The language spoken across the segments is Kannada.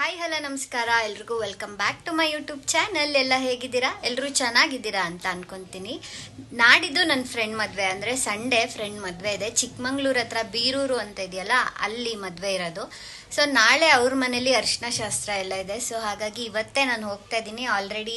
ಹಾಯ್, ಹಲೋ, ನಮಸ್ಕಾರ. ಎಲ್ರಿಗೂ welcome back to my YouTube channel. ಎಲ್ಲ ಹೇಗಿದ್ದೀರಾ? ಎಲ್ಲರೂ ಚೆನ್ನಾಗಿದ್ದೀರಾ ಅಂತ ಅನ್ಕೊಂತೀನಿ. ನಾಡಿದ್ದು ನನ್ನ ಫ್ರೆಂಡ್ ಮದುವೆ. ಅಂದರೆ ಸಂಡೇ ಫ್ರೆಂಡ್ ಮದುವೆ ಇದೆ. ಚಿಕ್ಕಮಂಗ್ಳೂರು ಹತ್ರ ಬೀರೂರು ಅಂತ ಇದೆಯಲ್ಲ, ಅಲ್ಲಿ ಮದುವೆ ಇರೋದು. ಸೊ ನಾಳೆ ಅವ್ರ ಮನೇಲಿ ಅರಿಶಿನ ಶಾಸ್ತ್ರ ಎಲ್ಲ ಇದೆ. ಸೊ ಹಾಗಾಗಿ ಇವತ್ತೇ ನಾನು ಹೋಗ್ತಾ ಇದ್ದೀನಿ. ಆಲ್ರೆಡಿ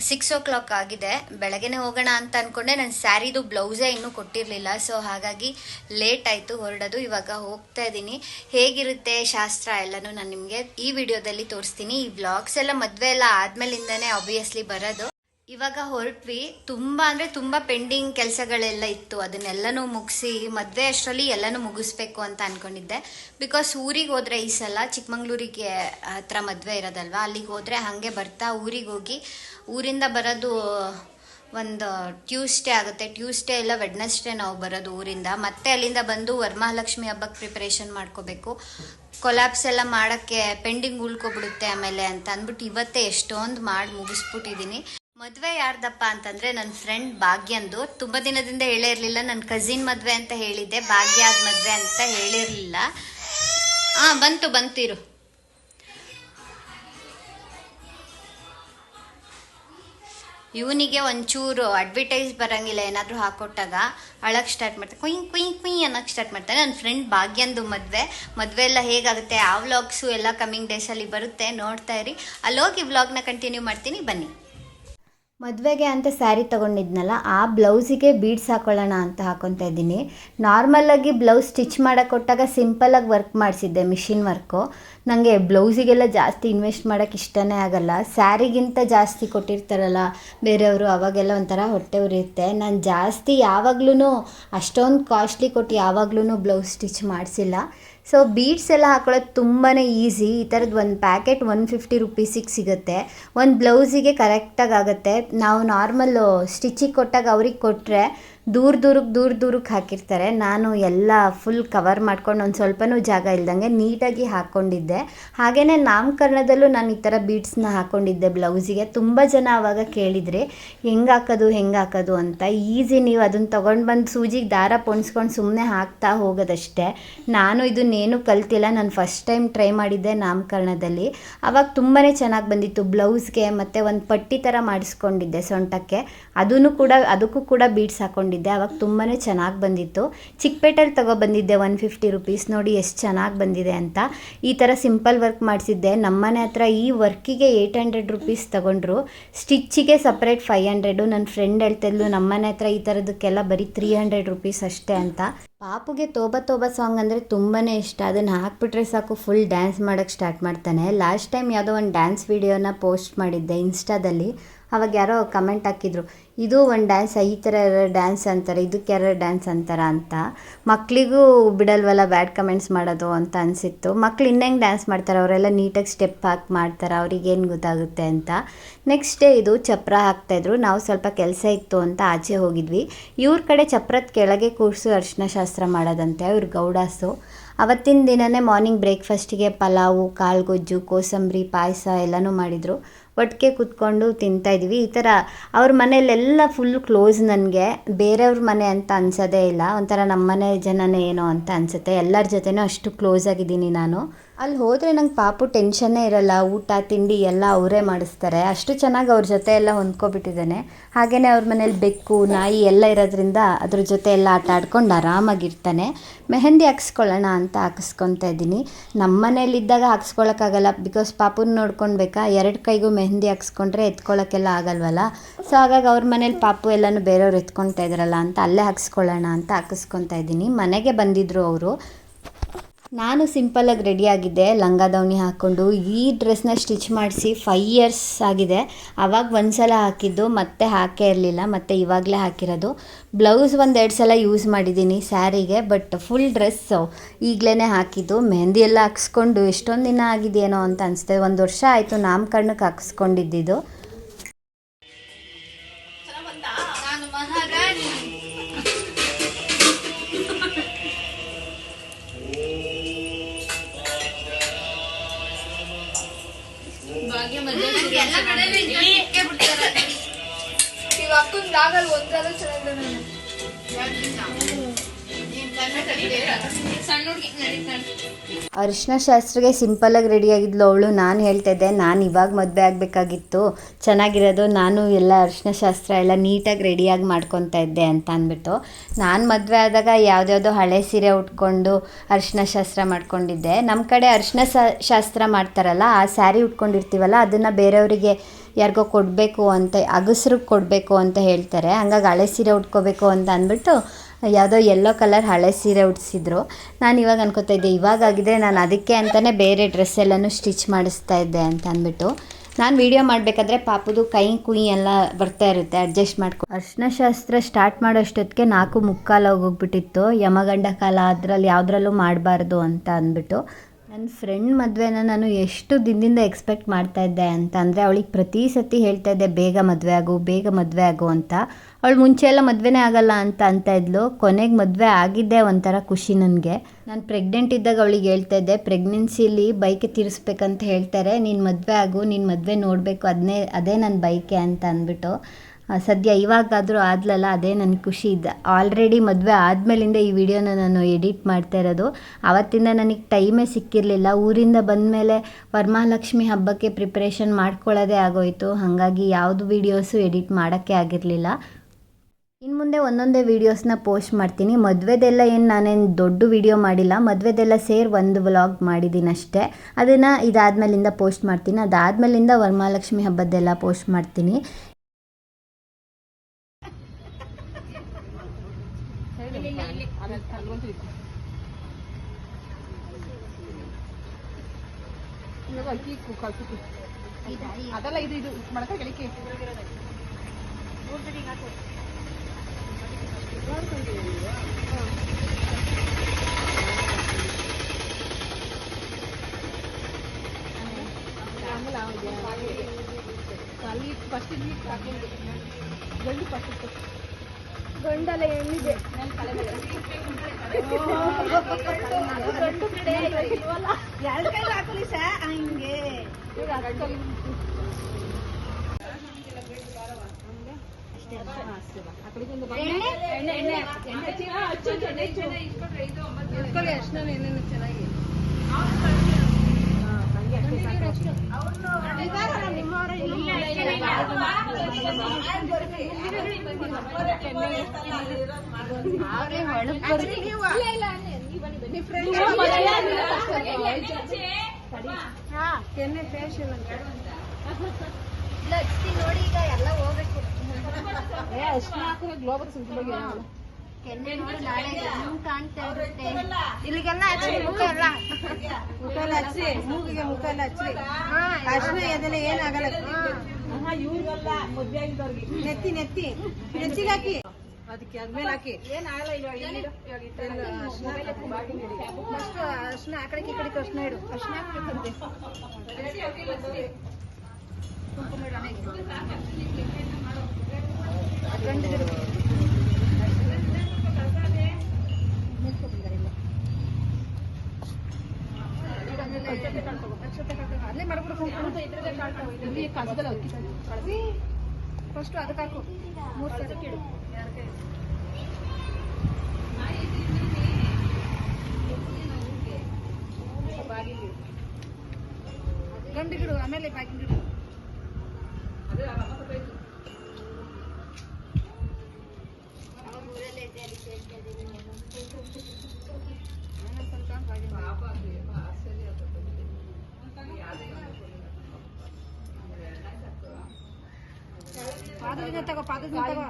ಸಿಕ್ಸ್ ಓ ಕ್ಲಾಕ್ ಆಗಿದೆ. ಬೆಳಗ್ಗೆನೆ ಹೋಗೋಣ ಅಂತ ಅನ್ಕೊಂಡೆ. ನನ್ನ ಸ್ಯಾರಿದು ಬ್ಲೌಸೇ ಇನ್ನೂ ಕೊಟ್ಟಿರಲಿಲ್ಲ. ಸೊ ಹಾಗಾಗಿ ಲೇಟ್ ಆಯಿತು ಹೊರಡೋದು. ಇವಾಗ ಹೋಗ್ತಾ ಇದ್ದೀನಿ. ಹೇಗಿರುತ್ತೆ ಶಾಸ್ತ್ರ ಎಲ್ಲನೂ ನಾನು ನಿಮಗೆ ಈ ವಿಡಿಯೋದಲ್ಲಿ ತೋರಿಸ್ತೀನಿ. ಈ ಬ್ಲಾಗ್ಸ್ ಎಲ್ಲ ಮದುವೆ ಎಲ್ಲ ಆದ್ಮೇಲಿಂದನೇ ಆಬ್ವಿಯಸ್ಲಿ ಬರೋದು. ಇವಾಗ ಹೊರಟ್ವಿ. ತುಂಬ ಅಂದರೆ ತುಂಬ ಪೆಂಡಿಂಗ್ ಕೆಲಸಗಳೆಲ್ಲ ಇತ್ತು. ಅದನ್ನೆಲ್ಲನೂ ಮುಗಿಸಿ ಮದುವೆ ಅಷ್ಟರಲ್ಲಿ ಎಲ್ಲನೂ ಮುಗಿಸ್ಬೇಕು ಅಂತ ಅನ್ಕೊಂಡಿದ್ದೆ. ಬಿಕಾಸ್ ಊರಿಗೆ ಹೋದ್ರೆ ಈ ಸಲ ಚಿಕ್ಕಮಂಗ್ಳೂರಿಗೆ ಹತ್ರ ಮದುವೆ ಇರೋದಲ್ವಾ? ಅಲ್ಲಿಗೆ ಹೋದರೆ ಹಾಗೆ ಬರ್ತಾ ಊರಿಗೆ ಹೋಗಿ ಊರಿಂದ ಬರೋದು ಒಂದು ಟ್ಯೂಸ್ಡೇ ಆಗುತ್ತೆ. ಟ್ಯೂಸ್ಡೇ ಇಲ್ಲ ವೆಡ್ನೆಸ್ಡೇ ನಾವು ಬರೋದು ಊರಿಂದ. ಮತ್ತೆ ಅಲ್ಲಿಂದ ಬಂದು ವರಮಹಾಲಕ್ಷ್ಮಿ ಹಬ್ಬಕ್ಕೆ ಪ್ರಿಪ್ರೇಷನ್ ಮಾಡ್ಕೋಬೇಕು. ಕೊಲಾಪ್ಸ್ ಎಲ್ಲ ಮಾಡೋಕ್ಕೆ ಪೆಂಡಿಂಗ್ ಉಳ್ಕೊಬಿಡುತ್ತೆ ಆಮೇಲೆ ಅಂತ ಅಂದ್ಬಿಟ್ಟು ಇವತ್ತೇ ಎಷ್ಟೊಂದು ಮಾಡಿ ಮುಗಿಸ್ಬಿಟ್ಟಿದ್ದೀನಿ ಮದುವೆ ಯಾರ್ದಪ್ಪ ಅಂತಂದ್ರೆ ನನ್ನ ಫ್ರೆಂಡ್ ಭಾಗ್ಯಂದು. ತುಂಬ ದಿನದಿಂದ ಹೇಳೇ ಇರಲಿಲ್ಲ. ನನ್ನ ಕಸಿನ್ ಮದುವೆ ಅಂತ ಹೇಳಿದ್ದೆ. ಭಾಗ್ಯದ ಮದುವೆ ಅಂತ ಹೇಳಿರಲಿಲ್ಲ ಹಾಂ ಬಂತು, ಬಂತಿರು. ಇವನಿಗೆ ಒಂಚೂರು ಅಡ್ವರ್ಟೈಸ್ ಬರಂಗಿಲ್ಲ. ಏನಾದರೂ ಹಾಕೊಟ್ಟಾಗ ಅಳಕ್ಕೆ ಸ್ಟಾರ್ಟ್ ಮಾಡ್ತಾರೆ ಕುಯ್ ಕುಯ್ ಕುಯ್ ಅನ್ನೋಕ್ಕೆ ಸ್ಟಾರ್ಟ್ ಮಾಡ್ತಾರೆ ನನ್ನ ಫ್ರೆಂಡ್ ಭಾಗ್ಯಂದು ಮದುವೆ. ಮದುವೆ ಎಲ್ಲ ಹೇಗಾಗುತ್ತೆ? ಆ ವ್ಲಾಗ್ಸು ಎಲ್ಲ ಕಮ್ಮಿಂಗ್ ಡೇಸಲ್ಲಿ ಬರುತ್ತೆ. ನೋಡ್ತಾ ಇರಿ. ಅಲ್ಲೋಗಿ ವ್ಲಾಗ್ನ ಕಂಟಿನ್ಯೂ ಮಾಡ್ತೀನಿ. ಬನ್ನಿ. ಮದುವೆಗೆ ಅಂತ ಸ್ಯಾರಿ ತೊಗೊಂಡಿದ್ನಲ್ಲ, ಆ ಬ್ಲೌಸಿಗೆ ಬೀಡ್ಸ್ ಹಾಕೊಳ್ಳೋಣ ಅಂತ ಹಾಕೊತಾ ಇದ್ದೀನಿ. ನಾರ್ಮಲ್ಲಾಗಿ ಬ್ಲೌಸ್ ಸ್ಟಿಚ್ ಮಾಡೋಕೆ ಕೊಟ್ಟಾಗ ಸಿಂಪಲಾಗಿ ವರ್ಕ್ ಮಾಡಿಸಿದ್ದೆ ಮಿಷಿನ್ ವರ್ಕು ನನಗೆ ಬ್ಲೌಸಿಗೆಲ್ಲ ಜಾಸ್ತಿ ಇನ್ವೆಸ್ಟ್ ಮಾಡೋಕ್ಕೆ ಇಷ್ಟನೇ ಆಗಲ್ಲ. ಸ್ಯಾರಿಗಿಂತ ಜಾಸ್ತಿ ಕೊಟ್ಟಿರ್ತಾರಲ್ಲ, ಬೇರೆಯವರು ಅವಾಗೆಲ್ಲ ಒಂಥರ ಹೊಟ್ಟೆ ಉರಿಯುತ್ತೆ. ನಾನು ಜಾಸ್ತಿ ಯಾವಾಗ್ಲೂ ಅಷ್ಟೊಂದು ಕಾಸ್ಟ್ಲಿ ಕೊಟ್ಟು ಯಾವಾಗ್ಲೂ ಬ್ಲೌಸ್ ಸ್ಟಿಚ್ ಮಾಡಿಸಿಲ್ಲ. ಸೊ ಬೀಡ್ಸ್ ಎಲ್ಲ ಹಾಕೊಳ್ಳೋದು ತುಂಬಾ ಈಸಿ ಈ ಥರದ್ದು ಒಂದು ಪ್ಯಾಕೆಟ್ ಒನ್ ಫಿಫ್ಟಿ ರುಪೀಸಿಗೆ ಸಿಗುತ್ತೆ. ಒಂದು ಬ್ಲೌಸಿಗೆ ಕರೆಕ್ಟಾಗಿ ಆಗುತ್ತೆ. ನಾವು ನಾರ್ಮಲ್ಲು ಸ್ಟಿಚಿಗೆ ಕೊಟ್ಟಾಗ ಅವ್ರಿಗೆ ಕೊಟ್ಟರೆ ದೂರ ದೂರಕ್ಕೆ ದೂರ ದೂರಕ್ಕೆ ಹಾಕಿರ್ತಾರೆ. ನಾನು ಎಲ್ಲ ಫುಲ್ ಕವರ್ ಮಾಡ್ಕೊಂಡು ಒಂದು ಸ್ವಲ್ಪನೂ ಜಾಗ ಇಲ್ದಂಗೆ ನೀಟಾಗಿ ಹಾಕ್ಕೊಂಡಿದ್ದೆ ಹಾಗೆಯೇ ನಾಮಕರಣದಲ್ಲೂ ನಾನು ಈ ಥರ ಬೀಡ್ಸ್ನ ಹಾಕ್ಕೊಂಡಿದ್ದೆ ಬ್ಲೌಸಿಗೆ. ತುಂಬ ಜನ ಆವಾಗ ಕೇಳಿದ್ರಿ, ಹೆಂಗೆ ಹಾಕೋದು ಹೆಂಗೆ ಹಾಕೋದು ಅಂತ? ಈಸಿ ನೀವು ಅದನ್ನು ತೊಗೊಂಡು ಬಂದು ಸೂಜಿಗೆ ದಾರ ಪೊಣ್ಸ್ಕೊಂಡು ಸುಮ್ಮನೆ ಹಾಕ್ತಾ ಹೋಗೋದಷ್ಟೇ. ನಾನು ಇದನ್ನೇನು ಕಲ್ತಿಲ್ಲ. ನಾನು ಫಸ್ಟ್ ಟೈಮ್ ಟ್ರೈ ಮಾಡಿದ್ದೆ ನಾಮಕರಣದಲ್ಲಿ. ಆವಾಗ ತುಂಬಾ ಚೆನ್ನಾಗಿ ಬಂದಿತ್ತು ಬ್ಲೌಸ್ಗೆ ಮತ್ತು ಒಂದು ಪಟ್ಟಿ ಥರ ಮಾಡಿಸ್ಕೊಂಡಿದ್ದೆ ಸೊಂಟಕ್ಕೆ. ಅದೂ ಕೂಡ, ಅದಕ್ಕೂ ಕೂಡ ಬೀಡ್ಸ್ ಹಾಕ್ಕೊಂಡಿದ್ದೆ ಆವಾಗ ತುಂಬಾ ಚೆನ್ನಾಗಿ ಬಂದಿತ್ತು. ಚಿಕ್ಕಪೇಟೆಯಲ್ಲಿ ತೊಗೊಬಂದಿದ್ದೆ ಒನ್ ಫಿಫ್ಟಿ ರುಪೀಸ್ ನೋಡಿ ಎಷ್ಟು ಚೆನ್ನಾಗಿ ಬಂದಿದೆ ಅಂತ. ಈ ಥರ ಸಿಂಪಲ್ ವರ್ಕ್ ಮಾಡಿಸಿದ್ದೆ. ನಮ್ಮನೆ ಹತ್ರ ಈ ವರ್ಕಿಗೆ ಏಯ್ಟ್ ಹಂಡ್ರೆಡ್ ರುಪೀಸ್ ತಗೊಂಡ್ರು. ಸ್ಟಿಚ್ಚಿಗೆ ಸಪ್ರೇಟ್ ಫೈವ್ ಹಂಡ್ರೆಡು ನನ್ನ ಫ್ರೆಂಡ್ ಹೇಳ್ತಿದ್ಲು ನಮ್ಮನೆ ಹತ್ರ ಈ ಥರದಕ್ಕೆಲ್ಲ ಬರೀ ತ್ರೀ ಹಂಡ್ರೆಡ್ ರುಪೀಸ್ ಅಷ್ಟೇ ಅಂತ. ಪಾಪುಗೆ ತೋಬ ತೋಬ ಸಾಂಗ್ ಅಂದರೆ ತುಂಬಾ ಇಷ್ಟ. ಅದನ್ನು ಹಾಕ್ಬಿಟ್ರೆ ಸಾಕು ಫುಲ್ ಡ್ಯಾನ್ಸ್ ಮಾಡೋಕ್ಕೆ ಸ್ಟಾರ್ಟ್ ಮಾಡ್ತಾನೆ. ಲಾಸ್ಟ್ ಟೈಮ್ ಯಾವುದೋ ಒಂದು ಡ್ಯಾನ್ಸ್ ವೀಡಿಯೋನ ಪೋಸ್ಟ್ ಮಾಡಿದ್ದೆ ಇನ್ಸ್ಟಾದಲ್ಲಿ ಅವಾಗ ಯಾರೋ ಕಮೆಂಟ್ ಹಾಕಿದ್ರು, ಇದು ಒಂದು ಡ್ಯಾನ್ಸ್ ಈ ಥರ ಡ್ಯಾನ್ಸ್ ಅಂತಾರೆ ಇದಕ್ಕೆ ಯಾರು ಡ್ಯಾನ್ಸ್ ಅಂತಾರ ಅಂತ. ಮಕ್ಕಳಿಗೂ ಬಿಡಲ್ವಲ್ಲ ಬ್ಯಾಡ್ ಕಮೆಂಟ್ಸ್ ಮಾಡೋದು ಅಂತ ಅನಿಸಿತ್ತು. ಮಕ್ಳು ಇನ್ನೆಂಗೆ ಡ್ಯಾನ್ಸ್ ಮಾಡ್ತಾರೆ, ಅವರೆಲ್ಲ ನೀಟಾಗಿ ಸ್ಟೆಪ್ ಹಾಕಿ ಮಾಡ್ತಾರೆ ಅವ್ರಿಗೇನು ಗೊತ್ತಾಗುತ್ತೆ ಅಂತ. ನೆಕ್ಸ್ಟ್ ಡೇ ಇದು ಚಪ್ರ ಹಾಕ್ತಾಯಿದ್ರು ನಾವು ಸ್ವಲ್ಪ ಕೆಲಸ ಇತ್ತು ಅಂತ ಆಚೆ ಹೋಗಿದ್ವಿ. ಇವ್ರ ಕಡೆ ಚಪ್ರದ ಕೆಳಗೆ ಕೂರಿಸು ಅರ್ಶಿನ ಶಾಸ್ತ್ರ ಮಾಡೋದಂತೆ, ಇವ್ರ ಗೌಡಾಸು. ಅವತ್ತಿನ ದಿನವೇ ಮಾರ್ನಿಂಗ್ ಬ್ರೇಕ್ಫಾಸ್ಟಿಗೆ ಪಲಾವು, ಕಾಳುಗೊಜ್ಜು, ಕೋಸಂಬರಿ, ಪಾಯಸ ಎಲ್ಲನೂ ಮಾಡಿದರು. ಒಟ್ಟಿಗೆ ಕೂತ್ಕೊಂಡು ತಿಂತಾಯಿದ್ವಿ ಈ ಥರ ಅವ್ರ ಮನೆಯಲ್ಲೆಲ್ಲ ಫುಲ್ ಕ್ಲೋಸ್ ನನಗೆ. ಬೇರೆಯವ್ರ ಮನೆ ಅಂತ ಅನ್ಸೋದೇ ಇಲ್ಲ. ಒಂಥರ ನಮ್ಮ ಮನೆ ಜನನೇ ಏನೋ ಅಂತ ಅನಿಸುತ್ತೆ. ಎಲ್ಲರ ಜೊತೆನೂ ಅಷ್ಟು ಕ್ಲೋಸ್ ಆಗಿದ್ದೀನಿ ನಾನು. ಅಲ್ಲಿ ಹೋದರೆ ನಂಗೆ ಪಾಪು ಟೆನ್ಷನ್ನೇ ಇರಲ್ಲ, ಊಟ, ತಿಂಡಿ ಎಲ್ಲ ಅವರೇ ಮಾಡಿಸ್ತಾರೆ. ಅಷ್ಟು ಚೆನ್ನಾಗಿ ಅವ್ರ ಜೊತೆ ಎಲ್ಲ ಹೊಂದ್ಕೊಬಿಟ್ಟಿದ್ದಾನೆ. ಹಾಗೆಯೇ ಅವ್ರ ಮನೇಲಿ ಬೆಕ್ಕು, ನಾಯಿ ಎಲ್ಲ ಇರೋದ್ರಿಂದ ಅದ್ರ ಜೊತೆ ಎಲ್ಲ ಆಟ ಆಡ್ಕೊಂಡು ಆರಾಮಾಗಿರ್ತಾನೆ. ಮೆಹಂದಿ ಹಾಕ್ಸ್ಕೊಳ್ಳೋಣ ಅಂತ ಹಾಕಿಸ್ಕೊತಾ ಇದ್ದೀನಿ. ನಮ್ಮ ಮನೇಲಿದ್ದಾಗ ಹಾಕ್ಸ್ಕೊಳಕ್ಕಾಗಲ್ಲ ಬಿಕಾಸ್ ಪಾಪುನ ನೋಡ್ಕೊಳ್ಬೇಕಾ, ಎರಡು ಕೈಗೂ ಮೆಹಂದಿ ಹಾಕ್ಸ್ಕೊಂಡ್ರೆ ಎತ್ಕೊಳ್ಳೋಕ್ಕೆಲ್ಲ ಆಗಲ್ವಲ್ಲ? ಸೊ ಹಾಗಾಗಿ ಅವ್ರ ಮನೇಲಿ ಪಾಪು ಎಲ್ಲನೂ ಬೇರೆಯವ್ರು ಎತ್ಕೊತಾ ಇದ್ರಲ್ಲ ಅಂತ ಅಲ್ಲೇ ಹಾಕ್ಸ್ಕೊಳ್ಳೋಣ ಅಂತ ಹಾಕಿಸ್ಕೊತಾ ಇದ್ದೀನಿ. ಮನೆಗೆ ಬಂದಿದ್ದರು ಅವರು. ನಾನು ಸಿಂಪಲಾಗಿ ರೆಡಿಯಾಗಿದ್ದೆ ಲಂಗ ದಾವಣಿ ಹಾಕ್ಕೊಂಡು, ಈ ಡ್ರೆಸ್ನ ಸ್ಟಿಚ್ ಮಾಡಿಸಿ ಫೈ ಇಯರ್ಸ್ ಆಗಿದೆ. ಆವಾಗ ಒಂದು ಸಲ ಹಾಕಿದ್ದು, ಮತ್ತೆ ಹಾಕೇ ಇರಲಿಲ್ಲ, ಮತ್ತು ಇವಾಗಲೇ ಹಾಕಿರೋದು. ಬ್ಲೌಸ್ ಒಂದೆರಡು ಸಲ ಯೂಸ್ ಮಾಡಿದ್ದೀನಿ ಸ್ಯಾರಿಗೆ ಬಟ್ ಫುಲ್ ಡ್ರೆಸ್ ಈಗಲೇ ಹಾಕಿದ್ದು, ಮೆಹಂದಿ ಎಲ್ಲ ಹಾಕ್ಸ್ಕೊಂಡು, ಎಷ್ಟೊಂದು ದಿನ ಆಗಿದೆಯೇನೋ ಅಂತ ಅನಿಸುತ್ತೆ ಒಂದು ವರ್ಷ ಆಯಿತು ನಾಮಕರಣಕ್ಕೆ ಹಾಕ್ಸ್ಕೊಂಡಿದ್ದಿದ್ದು. ಹುಡುಗಿ ನಡೀತಾಳೆ ಅರಿಶಿನ ಶಾಸ್ತ್ರಕ್ಕೆ ಸಿಂಪಲಾಗಿ ರೆಡಿಯಾಗಿದ್ಲು ಅವಳು. ನಾನು ಹೇಳ್ತಿದ್ದೆ ನಾನು ಇವಾಗ ಮದುವೆ ಆಗಬೇಕಾಗಿತ್ತು. ಚೆನ್ನಾಗಿರೋದು, ನಾನು ಎಲ್ಲ ಅರಿಶಿನ ಶಾಸ್ತ್ರ ಎಲ್ಲ ನೀಟಾಗಿ ರೆಡಿಯಾಗಿ ಮಾಡ್ಕೊತಾ ಇದ್ದೆ ಅಂತ ಅಂದ್ಬಿಟ್ಟು. ನಾನು ಮದುವೆ ಆದಾಗ ಯಾವುದ್ಯಾವುದೋ ಹಳೆ ಸೀರೆ ಉಟ್ಕೊಂಡು ಅರಿಶಿನ ಶಾಸ್ತ್ರ ಮಾಡ್ಕೊಂಡಿದ್ದೆ. ನಮ್ಮ ಕಡೆ ಅರಿಶಿನ ಶಾಸ್ತ್ರ ಮಾಡ್ತಾರಲ್ಲ, ಆ ಸ್ಯಾರಿ ಉಟ್ಕೊಂಡಿರ್ತೀವಲ್ಲ, ಅದನ್ನು ಬೇರೆಯವರಿಗೆ ಯಾರಿಗೋ ಕೊಡಬೇಕು ಅಂತ ಅಗಸ್ರಿಗೆ ಕೊಡಬೇಕು ಅಂತ ಹೇಳ್ತಾರೆ. ಹಂಗಾಗಿ ಹಳೆ ಸೀರೆ ಉಟ್ಕೋಬೇಕು ಅಂತ ಅಂದ್ಬಿಟ್ಟು ಯಾವುದೋ ಯೆಲ್ಲೋ ಕಲರ್ ಹಳೆ ಸೀರೆ ಉಟ್ಸಿದ್ರು. ನಾನು ಇವಾಗ ಅನ್ಕೋತಾ ಇದ್ದೆ ಇವಾಗಾಗಿದೆ ನಾನು ಅದಕ್ಕೆ ಅಂತಲೇ ಬೇರೆ ಡ್ರೆಸ್ ಎಲ್ಲನೂ ಸ್ಟಿಚ್ ಮಾಡಿಸ್ತಾ ಇದ್ದೆ ಅಂತ ಅಂದ್ಬಿಟ್ಟು. ನಾನು ವಿಡಿಯೋ ಮಾಡಬೇಕಾದ್ರೆ ಪಾಪದು ಕೈ, ಕುಯಿ ಎಲ್ಲ ಬರ್ತಾ ಇರುತ್ತೆ ಅಡ್ಜಸ್ಟ್ ಮಾಡ್ಕೊ ಅರ್ಶಿನ ಶಾಸ್ತ್ರ ಸ್ಟಾರ್ಟ್ ಮಾಡೋಷ್ಟೊತ್ತಿಗೆ ನಾಲ್ಕು ಮುಕ್ಕಾಲು ಹೋಗ್ಬಿಟ್ಟಿತ್ತು. ಯಮಗಂಡ ಕಾಲ ಅದರಲ್ಲಿ ಯಾವುದ್ರಲ್ಲೂ ಮಾಡಬಾರ್ದು ಅಂತ ಅಂದ್ಬಿಟ್ಟು. ನನ್ನ ಫ್ರೆಂಡ್ ಮದುವೆನ ನಾನು ಎಷ್ಟು ದಿನದಿಂದ ಎಕ್ಸ್ಪೆಕ್ಟ್ ಮಾಡ್ತಾ ಇದ್ದೆ ಅಂತ ಅಂದರೆ ಅವಳಿಗೆ ಪ್ರತಿ ಸತಿ ಹೇಳ್ತಾ ಇದ್ದೆ, ಬೇಗ ಮದುವೆ ಆಗು, ಬೇಗ ಮದುವೆ ಆಗು ಅಂತ. ಅವಳು ಮುಂಚೆ ಎಲ್ಲ ಮದುವೆನೇ ಆಗಲ್ಲ ಅಂತ ಅಂತ ಇದ್ಲು. ಕೊನೆಗೆ ಮದುವೆ ಆಗಿದ್ದೆ ಒಂಥರ ಖುಷಿ ನನಗೆ. ನಾನು ಪ್ರೆಗ್ನೆಂಟ್ ಇದ್ದಾಗ ಅವಳಿಗೆ ಹೇಳ್ತಾ ಇದ್ದೆ ಪ್ರೆಗ್ನೆನ್ಸಿಲಿ ಬೈಕೆ ತೀರಿಸ್ಬೇಕಂತ ಹೇಳ್ತಾರೆ. ನೀನು ಮದುವೆ ಆಗು, ನೀನು ಮದುವೆ ನೋಡಬೇಕು ಅದನ್ನೇ ಅದೇ ನನ್ನ ಬೈಕೆ ಅಂತ ಅಂದ್ಬಿಟ್ಟು. ಸದ್ಯ ಇವಾಗಾದರೂ ಆದ್ಲಲ್ಲ ಅದೇ ನನಗೆ ಖುಷಿ ಇದೆ. ಆಲ್ರೆಡಿ ಮದುವೆ ಆದಮೇಲಿಂದ ಈ ವಿಡಿಯೋನ ನಾನು ಎಡಿಟ್ ಮಾಡ್ತಾ ಇರೋದು. ಆವತ್ತಿಂದ ನನಗೆ ಟೈಮೇ ಸಿಕ್ಕಿರಲಿಲ್ಲ. ಊರಿಂದ ಬಂದ ಮೇಲೆ ವರಮಹಾಲಕ್ಷ್ಮಿ ಹಬ್ಬಕ್ಕೆ ಪ್ರಿಪ್ರೇಷನ್ ಮಾಡ್ಕೊಳ್ಳೋದೇ ಆಗೋಯಿತು. ಹಾಗಾಗಿ ಯಾವುದು ವೀಡಿಯೋಸು ಎಡಿಟ್ ಮಾಡೋಕ್ಕೆ ಆಗಿರಲಿಲ್ಲ. ಇನ್ನು ಮುಂದೆ ಒಂದೊಂದೇ ವೀಡಿಯೋಸ್ನ ಪೋಸ್ಟ್ ಮಾಡ್ತೀನಿ. ಮದುವೆದೆಲ್ಲ ಏನು ನಾನೇನು ದೊಡ್ಡ ವಿಡಿಯೋ ಮಾಡಿಲ್ಲ. ಮದುವೆದೆಲ್ಲ ಸೇರಿ ಒಂದು ವ್ಲಾಗ್ ಮಾಡಿದ್ದೀನಿ ಅಷ್ಟೇ. ಅದನ್ನು ಇದಾದ್ಮೇಲಿಂದ ಪೋಸ್ಟ್ ಮಾಡ್ತೀನಿ. ಅದಾದ್ಮೇಲಿಂದ ವರಮಹಾಲಕ್ಷ್ಮಿ ಹಬ್ಬದ್ದೆಲ್ಲ ಪೋಸ್ಟ್ ಮಾಡ್ತೀನಿ. ಅದಲ್ಲ ಇದು ಇದು ಮಡಕ ಗಳಿಕೆ ಅಲ್ಲಿ ಫಸ್ಟ್ ಇಲ್ಲಿ ಹಾಕೊಂಡು ಗಂಡು ಗಂಡಲ್ಲ ಹೆಣ್ಣಿದೆ ಎರಡು ಕೈ ಹಾಕಲಿ ಸಾ ಹಂಗೆ ಅರ್ಶನ ಏನೇನು ಚೆನ್ನಾಗಿ. ನೋಡಿ ಈಗ ಎಲ್ಲ ಹೋಗ್ಬೇಕು ಅಷ್ಟು ಗ್ಲೋಬಲ್ ಸುದ್ದಿ ಕಾಣ್ತಾ ಇರುತ್ತೆ. ಇಲ್ಲಿಗೆಲ್ಲ ಹಚ್ಚಿ ಮುಖ ಎಲ್ಲ ಮುಖ ಎಲ್ಲ ಹಚ್ಚಿ ಮೂಗಿಗೆ ಮುಖ ಎಲ್ಲ ಹಚ್ಚಿ ಅರ್ಶನ ಅದೆಲ್ಲ ಏನಾಗಲ್ಲ. ಇವ್ರಿಗೆಲ್ಲ ಮದ್ವೆ ಆಗಿದ್ದವ್ರಿಗೆ ನೆತ್ತಿ ನೆತ್ತಿ. ನೆತ್ತಿಗೆ ಹಾಕಿ. ಅದಕ್ಕೆ ಅದ್ಮೇಲೆ ಹಾಕಿ. ಏನಾಗಲ್ಲ ಇವಾಗ ಫಸ್ಟ್ ಅರ್ಶನ ಆ ಕಡೆಗೆ ಈ ಕಡೆಗೆ ಅರ್ಶಿನ ಇಡು. ಅರ್ಶಿನ ಹಾಕ್ಬೇಕಂತೆ ಕುಂಕುಮ ಇಡು ಆಮೇಲೆ. ಗಂಡಿಗಿಡು. ಅಲ್ಲೇ ಮಾಡ್ಬಿಡು ಕುಂಕುಮ ಇಲ್ಲಿ ಕಸದಲ್ಲಿ ಅಕ್ಕಿ ಕಳ್ಸಿ ಫಸ್ಟ್ ಅದಕ್ಕೆ ಹಾಕು. ಮೂರು ಸತಿ ಇಡು. ಬಾಗಿಲು ಗಂಡಿಗಿಡು ಆಮೇಲೆ ಬಾಗಿಲು ಪಾದದಿಂದ ತಗೋ ಪಾದದಿಂದ ತಗೋ.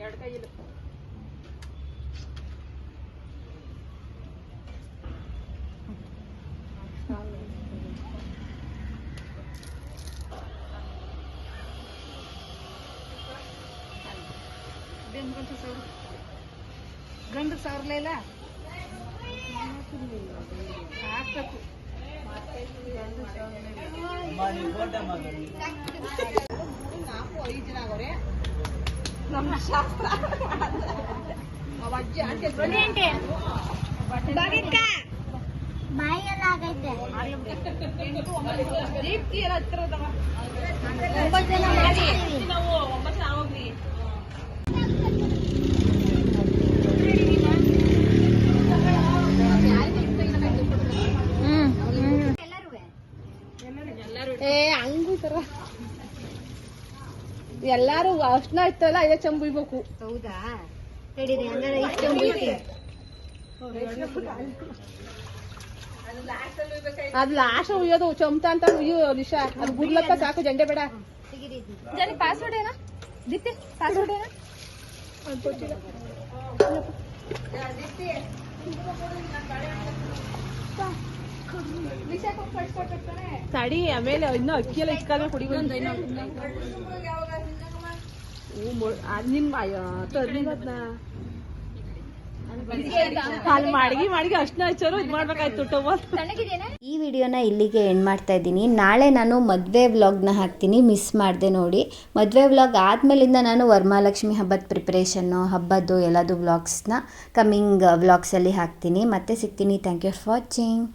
ಎರಡು ಕೈ ಇಲ್ಲ ಗಂಡು ಸಾವಿರಲೇ ಇಲ್ಲ? ನಾಲ್ಕು ಐದು ಜನ ಆಗವ್ರೆ ನಮ್ಮ ಶಾಸ್ತ್ರ ನಾವು ಅಜ್ಜಿ ಆಂಟಿ ಬಾಯಿಗೆಲ್ಲ ಆಗೈತೆ ಏ ಹಂಗೂ ತರ ಎಲ್ಲಾರು ಅರ್ಶನ ಇತ್ತಲ್ಲ ಇದೇ ಚಂಬು ಇರ್ಬೇಕು. ಹೌದಾ? ತಡೀರಿ ಹಂಗಾರೆ ಇಷ್ಟು ಅದ್ ಲಾಸ್ಟ್ ಉಯ್ಯೋದು ಚಮಟ ಅಂತ ಉಯ್ಯೋ ನಿಶಾ. ಅದು ಗುಡ್ಲಕ್ಕ ಸಾಕು ಜಂಡೆ ಬೇಡ. ಜನ ಪಾಸ್ವರ್ಡ್ ಏನ? ದಿತ್ತಿ ಪಾಸ್ವರ್ಡ್ ಏನ? ತಡಿ ಆಮೇಲೆ ಇನ್ನೂ ಅಕ್ಕಿ ಎಲ್ಲ ಇಟ್ಕೊಂಡ್ರೆ ಕುಡಿ ನಿನ್ ಅಲ್ಲಿ ಮಾಡಿ ಮಾಡ್ಗಿ ಅಷ್ಟನ್ನ ಹಚ್ಚೋರು ಇದ್ ಮಾಡ್ಬೇಕಾಯ್ತು ಈ ವಿಡಿಯೋನ ಇಲ್ಲಿಗೆ ಎಂಡ್ ಮಾಡ್ತಾ ಇದ್ದೀನಿ. ನಾಳೆ ನಾನು ಮದುವೆ ವ್ಲಾಗ್ನ ಹಾಕ್ತೀನಿ ಮಿಸ್ ಮಾಡಿದೆ ನೋಡಿ. ಮದುವೆ ವ್ಲಾಗ್ ಆದಮೇಲಿಂದ ನಾನು ವರಮಹಾಲಕ್ಷ್ಮಿ ಹಬ್ಬದ ಪ್ರಿಪ್ರೇಷನ್ನು ಹಬ್ಬದ್ದು ಎಲ್ಲದು ವ್ಲಾಗ್ಸ್ನ ಕಮ್ಮಿಂಗ್ ವ್ಲಾಗ್ಸಲ್ಲಿ ಹಾಕ್ತೀನಿ. ಮತ್ತೆ ಸಿಗ್ತೀನಿ. Thank you for watching.